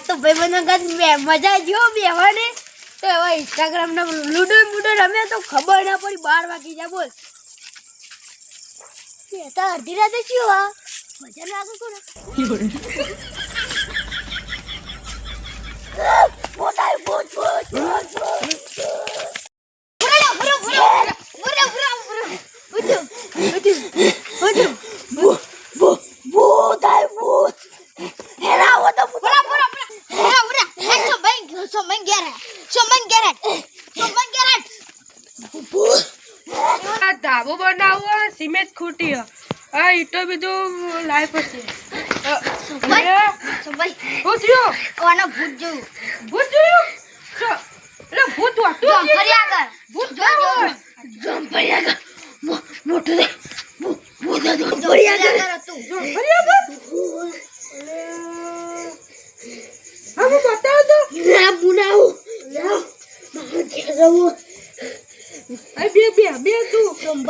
તો ભાઈ મને મજા જો બેહવાની. તો હવે ઇન્સ્ટાગ્રામ ના લૂડો બુડો રમે તો ખબર ના પડી, બાર વાગી જાય બોલ. એ અડધી રાતે શું આ? મજા લાગે કોને બોટાય બોટ બોટ બોટ બુરા બુરા બુરા બુરા બુરા ઉઠો ઉઠો ઉઠો બો બો બોટાય બોટ હેરા વો તો બુરા બુરા બુરા બુરા બુરા સો બેન સો બેન ગેરે સો બેન ગેરે સો બેન ગેરે આ ધાબો બનાવો સિમેન્ટ ખૂટી. આ ઈટો બીજું લાઈ પછી. સો ભાઈ કોનો ભૂત જોયું? ભૂત જોયું એટલે ભૂત વાતું ભૂત જોયું મોટું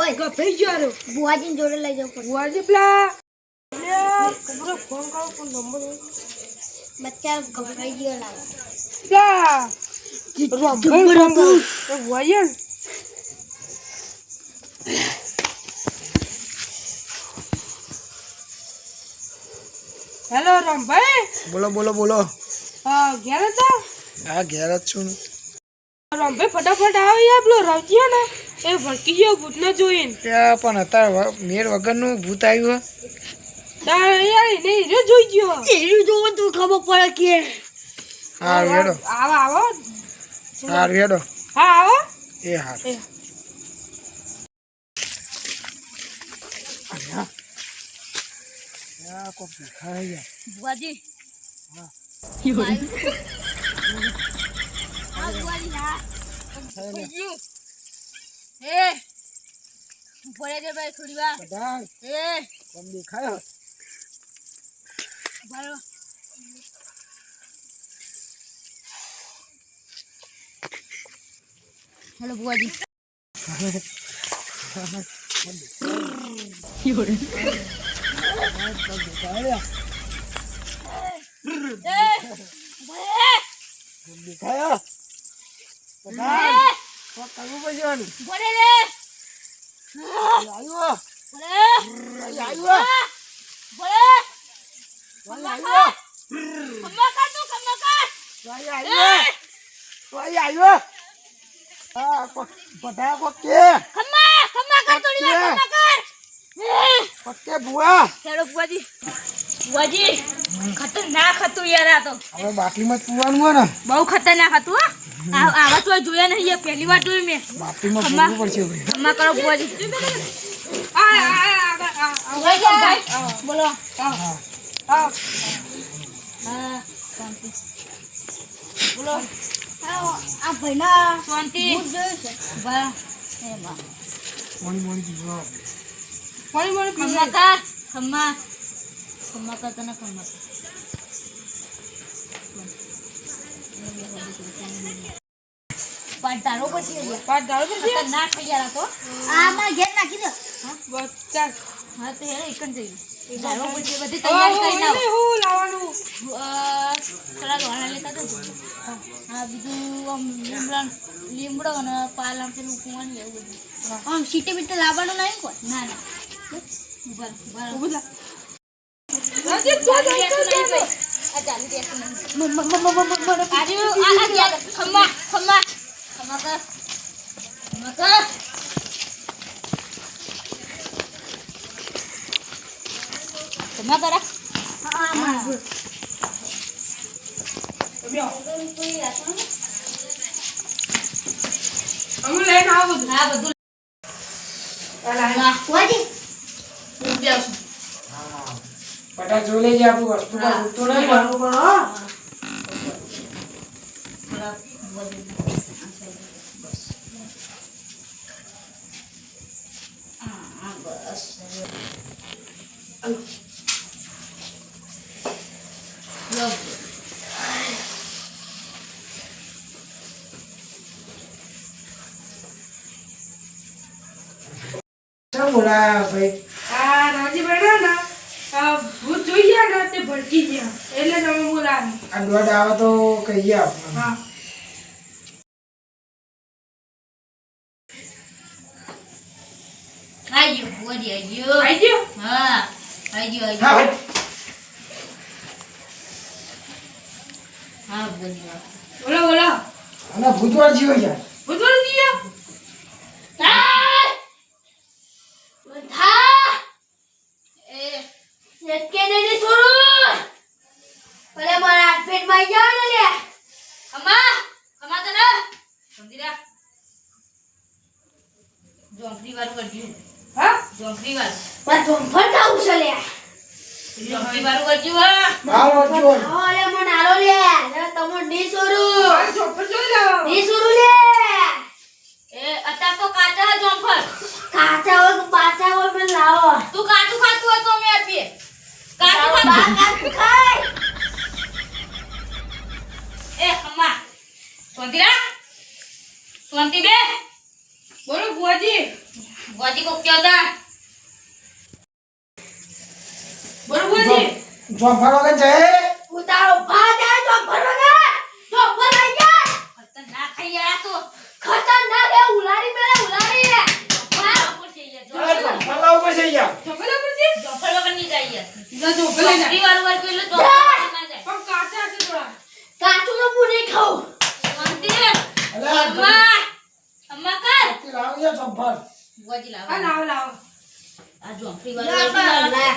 સંભાઈ ગભરાઈ ગયો હારો. બુઆજીને જોડે લઈ જાવ પડે બુઆજી પેલા કોબરો ફોન કરો કોણ નંબર હોય? બચ્ચા ગભરાઈ ગયો લાગે પેલા હોય. હેલો રમભાઈ બોલો બોલો બોલો હા ઘેર હતા હા ઘેર જ છું. રમભાઈ ફટાફટ આવે યાર પેલો રવજીયો ને એ ભટકી ગયો ભૂત ના જોઈને ત્યાં પણ અત્યારે વ- મેર વગરનું ભૂત આવ્યું હે. તારે યાર એને હીરો જોઈ ગયો. એનું જોવો તો ખબર પડે કે. હારું હેડો. આવો આવો. હારું હેડો. હા આવો. એ હાર. એ. બુઆજી હા. હા. બુઆજી હા એ ભરે દે ભાઈ થોડી વાર બધા એ. કોમ દેખાયો? ભરો હેલો બુઆજી દેખાયો? કોક કરવું ને. ભરે દે આવ્યો ભરે આવ્યો તું ખમ્મા ભાઈ આવ્યો ભાઈ આવ્યો હા બધા કોક કે ખમ્મા ખમ્મા કર થોડી વાર ખમ્મા કર કોક બુઆ હેલો બુઆજી બુઆજી ખતરનાક હતું યાર આ તો હવે બાટલીમાં જ પીવાનું ને બહુ ખતરનાક હતું હો આવા તો જોયા નહીં પહેલી વાર જોયું મેં ખમ્મા. પીવું પડશે ભાઈ ખમ્મા કરો ભાઈ બોલો. બોલો આ ભાઈના શાંતિ એમાં મોડી મોડી પીવો ખમ્મા ખમ્મા તને ખમ્મા તારો પછી પાછ દારૂ પીધી? ખતરનાક થઈ ગયા તો આ મારા ઘેર નાખી દો. બસ ચાલ. હા તો હેડો એકન જઈએ. તારો પછી બધી તૈયારી કરીને એને શું લાવવાનું? આવો થોડા ધોણા લેતા જજો હા બીજું આમ લીમડા લીમડો અને પાલ આમ પેલું કુવાનું લેવું બધું. આમ સીટી બીટે લાવવાનું નહીં કોઈ ના ના. થા. રાજીવ, તું જાય, ચાલુ રહેતું નહીં. આજુ, આ, આ ખમ્મા ખમ્મા. હા લઈને આવો હા બધું આ. વાજી. બધા જોઈ લેજે આપણું વસ્તુ ઉઠતો નહીં પણ હો. શું ભાઈ આ રાજીભાઈ ને આ ભૂત જોઈ ગયા ને તે ગયા એટલે તમે બોલાવે આ દોઢ આવે તો કહીએ આપણે. હા. આઈ ગયો બોડી આઈ ગયો આઈ ગયો હા આઈ ગયો આઈ હા બોડી બોલો બોલો અને ભૂતવાળ જીવો યારમાં જાવ તો હા? જોંફરી વાળું. મારા જોંફર ખાવું છે લે. જોંફરી વાળું કરજો હા. મારો ચોર આવો લે મને લે. તમો ની છોડું આ જોઈ લાવો ની છોડું લે. એ અત્યાર તો કાચા જોંફર કાચા હોય પાચા હોય મને લાવો. તું કાચું ખાતું હોય તો અમે આપીએ. કાચું ખાતું કાચું ખાય. એ અમ્મા શાંતિ સોંતી બે બોલો બુઆજી ગોજી કો ક્યાં બરોબર છે જો ચોફાર વગર જાય. ઉતારો ભાત જો તો ભરવાના જો ભરાઈ જાય ખતરનાક ખાઈ યાર તો. ખતરનાક એ ઉલારી મેલે ઉલારી રે માર ઉપર છે યાર ચોફાર લાવ ઉપર છે યાર ચોપર છે જોફર વગર નહીં જાય યાર જો જા જોફરી વાળું વાર પેલું જોફર વગર ના જાય પણ કાચા છે થોડા કાચું તો પૂરી ખાઉં શાંતિ રે અલે અમ્મા અમ્મા કર આ લાવ યાર ચોફાર ગોજી લાવ આ લાવો લાવો આ જોફરી વાળું વાર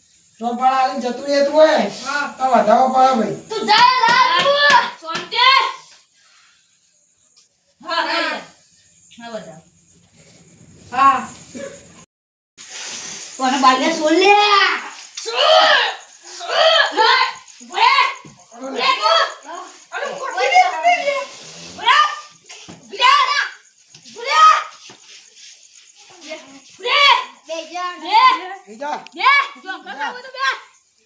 આ આલી જતું રહેતું હોય હા. તો વધાવો પડે ભાઈ. તું જા રાત તું શાંતિ હા હા. બધા હા. કોને બાલ્યા સોલ લે સોલ સોલ લે ભલે ભલે કો અરે ઓય લે ભલે ભલે ભલે ભલે બેજા બે બીજા બે જો કાકા બધું બે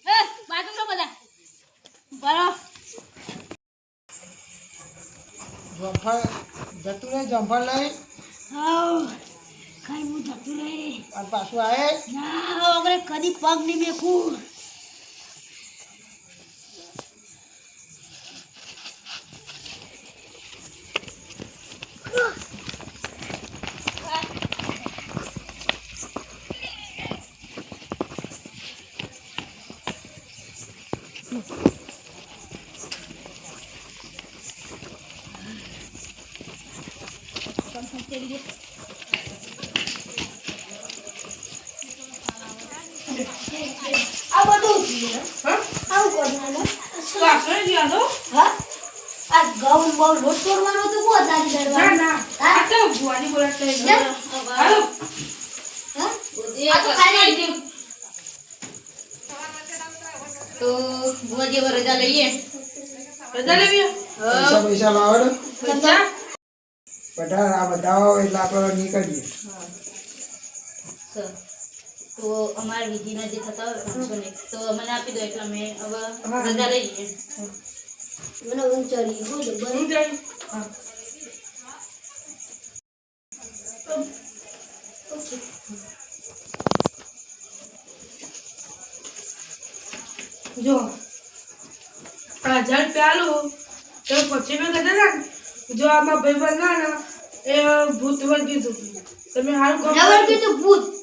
એ બાજુ લો બધા બરો ચોફાર જતું રહે ચોફાર લઈ. કઈ હું જતું રે અને પાછું આવે ના હવે કદી પગ નહીં મેકું આ બધું હા? આવું કરવાનું? વાસણ તો હા? આ ઘઉં બહુ લોટ તોડવાનો તો બહુ તારી ના ના. આ તો બુઆજી બોલાતા હાલો. હા? આ તો ખાલી ગયું. તો ભુવાજી હવે રજા લઈએ. રજા લેવી? પૈસા પૈસા લાવો પૈસા? બધા આ બધા એટલે આપણે નીકળીએ. તો અમારા વિધિના જે થતા હોય પાંચસો તો મને આપી દો એટલે અમે હવે રજા લઈ લઈએ મને ઊંચાડી બોલો હું જઈ હા. જો આ જળ રૂપિયા તો પછી મેં કહેતા ના જો આમાં ભાઈ ના એ ભૂત વર્ગી હતું તમે હાલ કામ કર્યું. કીધું ભૂત.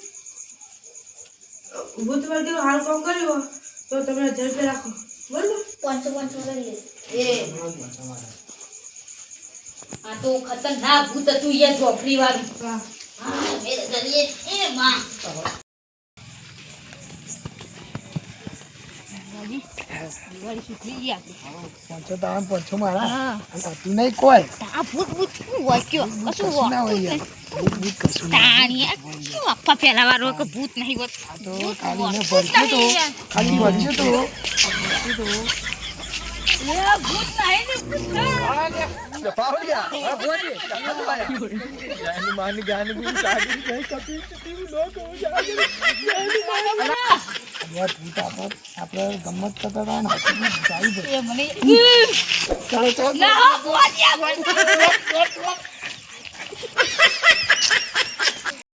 ભૂત દિવસ હાલ કામ કર્યું તો તમે હજાર રાખો. બરાબર? પાંચસો પંચો કરીએ એ. આ તો ખતરનાક ભૂત હતું યાર ઝોપડી વાળું હા એ કરીએ. એ માં. ગાની ગું કાઢી ગઈ કપી કપી આપણે ગમત કરતા હતા ને ચાલો ચાલો.